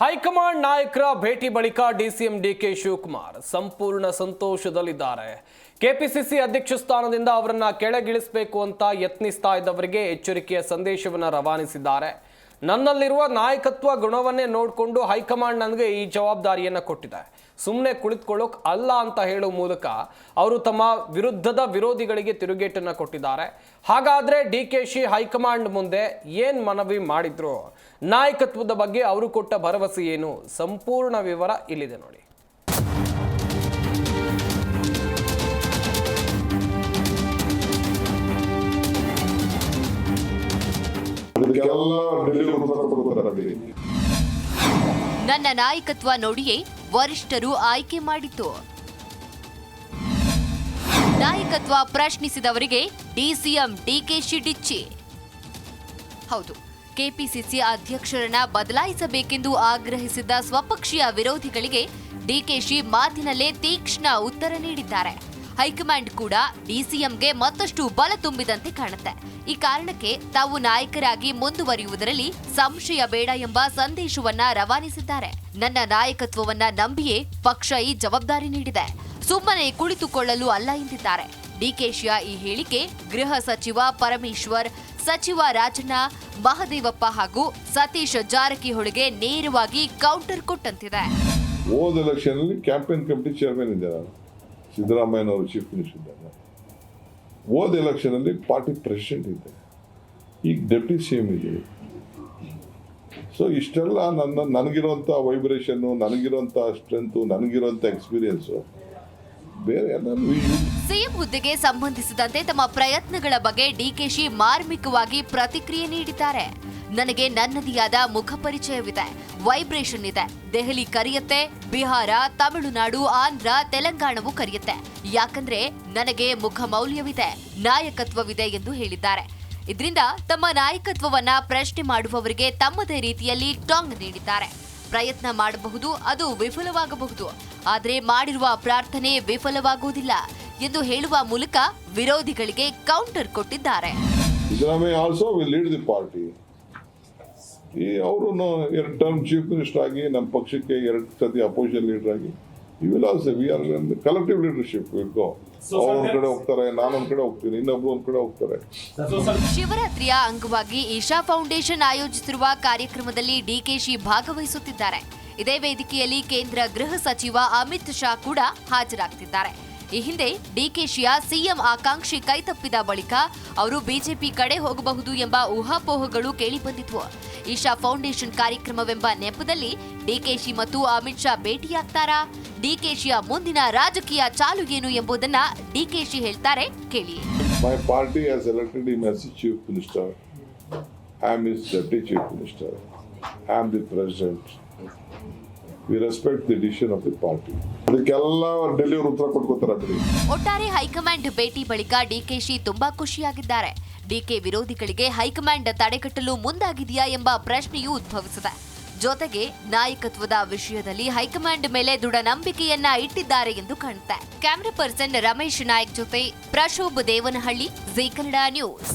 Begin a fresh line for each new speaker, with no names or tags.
High command ನಾಯಕರ ಭೇಟಿ ಬಳಿಕ ಡಿಸಿಎಂ ಡಿಕೆ ಶಿವಕುಮಾರ್ ಸಂಪೂರ್ಣ ಸಂತೋಷದಲ್ಲಿದ್ದಾರೆ. ಕೆಪಿಸಿಸಿ ಅಧ್ಯಕ್ಷ ಸ್ಥಾನದಿಂದ ಅವರನ್ನ ಕೆಳಗಿಳಿಸಬೇಕು ಅಂತ ಯತ್ನಿಸ್ತಾ ಇದ್ದವರಿಗೆ ಎಚ್ಚರಿಕೆಯ ಸಂದೇಶವನ್ನು ರವಾನಿಸಿದ್ದಾರೆ. ನನ್ನಲ್ಲಿರುವ ನಾಯಕತ್ವ ಗುಣವನ್ನೇ ನೋಡಿಕೊಂಡು ಹೈಕಮಾಂಡ್ ನನಗೆ ಈ ಜವಾಬ್ದಾರಿಯನ್ನು ಕೊಟ್ಟಿದೆ. ಸುಮ್ಮನೆ ಕುಳಿತುಕೊಳ್ಳೋಕೆ ಅಲ್ಲ ಅಂತ ಹೇಳುವ ಮೂಲಕ ಅವರು ತಮ್ಮ ವಿರುದ್ಧದ ವಿರೋಧಿಗಳಿಗೆ ತಿರುಗೇಟನ್ನು ಕೊಟ್ಟಿದ್ದಾರೆ. ಹಾಗಾದರೆ ಡಿ ಕೆ ಶಿ ಹೈಕಮಾಂಡ್ ಮುಂದೆ ಏನು ಮನವಿ ಮಾಡಿದ್ರು? ನಾಯಕತ್ವದ ಬಗ್ಗೆ ಅವರು ಕೊಟ್ಟ ಭರವಸೆ ಏನು? ಸಂಪೂರ್ಣ ವಿವರ ಇಲ್ಲಿದೆ ನೋಡಿ.
ಕೊಡ್ತಾರೆ
ನನ್ನ ನಾಯಕತ್ವ ನೋಡಿಯೇ ವರಿಷ್ಠರು ಆಯ್ಕೆ ಮಾಡಿತು ನಾಯಕತ್ವ ಪ್ರಶ್ನಿಸಿದವರಿಗೆ ಡಿಸಿಎಂ ಡಿಕೆಶಿ ಡಿಚ್ಚಿ ಹೌದು, ಕೆಪಿಸಿಸಿ ಅಧ್ಯಕ್ಷರನ್ನ ಬದಲಾಯಿಸಬೇಕೆಂದು ಆಗ್ರಹಿಸಿದ್ದ ಸ್ವಪಕ್ಷೀಯ ವಿರೋಧಿಗಳಿಗೆ ಡಿಕೆಶಿ ಮಾತಿನಲ್ಲೇ ತೀಕ್ಷ್ಣ ಉತ್ತರ ನೀಡಿದ್ದಾರೆ. ಹೈಕಮಾಂಡ್ ಕೂಡ ಡಿಸಿಎಂಗೆ ಮತ್ತಷ್ಟು ಬಲ ತುಂಬಿದಂತೆ ಕಾಣುತ್ತೆ. ಈ ಕಾರಣಕ್ಕೆ ತಾವು ನಾಯಕರಾಗಿ ಮುಂದುವರಿಯುವುದರಲ್ಲಿ ಸಂಶಯ ಬೇಡ ಎಂಬ ಸಂದೇಶವನ್ನ ರವಾನಿಸಿದ್ದಾರೆ. ನನ್ನ ನಾಯಕತ್ವವನ್ನ ನಂಬಿಯೇ ಪಕ್ಷ ಈ ಜವಾಬ್ದಾರಿ ನೀಡಿದೆ. ಸುಮ್ಮನೆ ಕುಳಿತುಕೊಳ್ಳಲು ಅಲ್ಲ ಎಂದಿದ್ದಾರೆ. ಡಿಕೆಶಿಯ ಈ ಹೇಳಿಕೆ ಗೃಹ ಸಚಿವ ಪರಮೇಶ್ವರ್, ಸಚಿವ ರಾಜಣ್ಣ, ಮಹದೇವಪ್ಪ ಹಾಗೂ ಸತೀಶ್ ಜಾರಕಿಹೊಳಿಗೆ ನೇರವಾಗಿ ಕೌಂಟರ್ ಕೊಟ್ಟಂತಿದೆ.
ಹೋದ ಎಲೆಕ್ಷನ್ ಕ್ಯಾಂಪೇನ್ ಕಮಿಟಿ ಚೇರ್ಮನ್ ಇದ್ದೆ ನಾನು. ಸಿದ್ದರಾಮಯ್ಯನವರು ಚೀಫ್ ಮಿನಿಸ್ಟರ್ ಇದ್ದಾಗ ಹೋದ ಎಲೆಕ್ಷನಲ್ಲಿ ಪಾರ್ಟಿ ಪ್ರೆಸಿಡೆಂಟ್ ಇದ್ದೆ. ಈಗ ಡೆಪ್ಟಿ ಸಿ ಎಂ ಇದೆ. ಸೊ ಇಷ್ಟೆಲ್ಲ ನನ್ನ ನನಗಿರುವಂಥ ವೈಬ್ರೇಷನ್ನು ನನಗಿರುವಂಥ ಸ್ಟ್ರೆಂತು ನನಗಿರುವಂಥ ಎಕ್ಸ್ಪೀರಿಯನ್ಸು ಬೇರೆ
ಸಿಎಂ ಹುದ್ದೆಗೆ ಸಂಬಂಧಿಸಿದಂತೆ ತಮ್ಮ ಪ್ರಯತ್ನಗಳ ಬಗ್ಗೆ ಡಿಕೆಶಿ ಮಾರ್ಮಿಕವಾಗಿ ಪ್ರತಿಕ್ರಿಯೆ ನೀಡಿದ್ದಾರೆ. ನನಗೆ ನನ್ನದಿಯಾದ ಮುಖ ಪರಿಚಯವಿದೆ ವೈಬ್ರೇಷನ್ ಇದೆ. ದೆಹಲಿ ಕರೆಯುತ್ತೆ, ಬಿಹಾರ, ತಮಿಳುನಾಡು, ಆಂಧ್ರ, ತೆಲಂಗಾಣವು ಕರೆಯುತ್ತೆ. ಯಾಕಂದ್ರೆ ನನಗೆ ಮುಖ ಮೌಲ್ಯವಿದೆ, ನಾಯಕತ್ವವಿದೆ ಎಂದು ಹೇಳಿದ್ದಾರೆ. ಇದರಿಂದ ತಮ್ಮ ನಾಯಕತ್ವವನ್ನ ಪ್ರಶ್ನೆ ಮಾಡುವವರಿಗೆ ತಮ್ಮದೇ ರೀತಿಯಲ್ಲಿ ಟಾಂಗ್ ನೀಡಿದ್ದಾರೆ. ಪ್ರಯತ್ನ ಮಾಡಬಹುದು, ಅದು ವಿಫಲವಾಗಬಹುದು. ಆದರೆ ಮಾಡಿರುವ ಪ್ರಾರ್ಥನೆ ವಿಫಲವಾಗುವುದಿಲ್ಲ ಎಂದು ಹೇಳುವ ಮೂಲಕ ವಿರೋಧಿಗಳಿಗೆ ಕೌಂಟರ್ ಕೊಟ್ಟಿದ್ದಾರೆ.
ಈ ಅವರು ಎರಡು ಟರ್ಮ್ ಚೀಫ್ ಮಿನಿಸ್ಟರ್ ಆಗಿ ನಮ್ಮ ಪಕ್ಷಕ್ಕೆ ಎರಡು ಸತಿ ಅಪೋಸಿಷನ್ ಲೀಡರ್ ಆಗಿ you will also we are collective leadership ಒಂದ್ ಕಡೆ ಹೋಗ್ತಾರೆ ನಾನು ಒಂದ್ ಕಡೆ ಹೋಗ್ತೀನಿ ಇನ್ನೊಬ್ರು ಒಂದ್ ಕಡೆ ಹೋಗ್ತಾರೆ.
ಶಿವರಾತ್ರಿಯ ಅಂಗವಾಗಿ ಈಶಾ ಫೌಂಡೇಶನ್ ಆಯೋಜಿಸಿರುವ ಕಾರ್ಯಕ್ರಮದಲ್ಲಿ ಡಿಕೆಶಿ ಭಾಗವಹಿಸುತ್ತಿದ್ದಾರೆ. ಇದೇ ವೇದಿಕೆಯಲ್ಲಿ ಕೇಂದ್ರ ಗೃಹ ಸಚಿವ ಅಮಿತ್ ಶಾ ಕೂಡ ಹಾಜರಾಗ್ತಿದ್ದಾರೆ. ಈ ಹಿಂದೆ ಡಿಕೆಶಿಯ ಸಿಎಂ ಆಕಾಂಕ್ಷಿ ಕೈತಪ್ಪಿದ ಬಳಿಕ ಅವರು ಬಿಜೆಪಿ ಕಡೆ ಹೋಗಬಹುದು ಎಂಬ ಊಹಾಪೋಹಗಳು ಕೇಳಿಬಂದಿದ್ವು ಈಶಾ ಫೌಂಡೇಶನ್ ಕಾರ್ಯಕ್ರಮವೆಂಬ ನೆಪದಲ್ಲಿ ಡಿಕೆಶಿ ಮತ್ತು ಅಮಿತ್ ಶಾ ಭೇಟಿಯಾಗ್ತಾರಾ ಡಿಕೆಶಿಯ ಮುಂದಿನ ರಾಜಕೀಯ ಚಾಲು ಏನು ಎಂಬುದನ್ನ ಡಿಕೆಶಿ ಹೇಳ್ತಾರೆ, ಕೇಳಿ
My party has elected as chief minister. I am his deputy chief minister. I am the president. We respect of the party. ಅದಕ್ಕೆಲ್ಲ ಡೆಲ್ಲಿ ಅವರು ಉತ್ತರ ಕೊಟ್ಕೋತಾರೆ
ಒಟ್ಟಾರೆ ಹೈಕಮಾಂಡ್ ಭೇಟಿ ಬಳಿಕ ಡಿಕೆಶಿ ತುಂಬಾ ಖುಷಿಯಾಗಿದ್ದಾರೆ. ಡಿಕೆ ವಿರೋಧಿಗಳಿಗೆ ಹೈಕಮಾಂಡ್ ತಡೆಗಟ್ಟಲು ಮುಂದಾಗಿದೆಯಾ ಎಂಬ ಪ್ರಶ್ನೆಯೂ ಉದ್ಭವಿಸಿದೆ. ಜೊತೆಗೆ ನಾಯಕತ್ವದ ವಿಷಯದಲ್ಲಿ ಹೈಕಮಾಂಡ್ ಮೇಲೆ ದೃಢ ನಂಬಿಕೆಯನ್ನ ಇಟ್ಟಿದ್ದಾರೆ ಎಂದು ಕಾಣುತ್ತೆ. ಕ್ಯಾಮ್ರಾ ಪರ್ಸನ್ ರಮೇಶ್ ನಾಯಕ್ ಜೊತೆ Prashobh Devanahalli, Z Kannada news.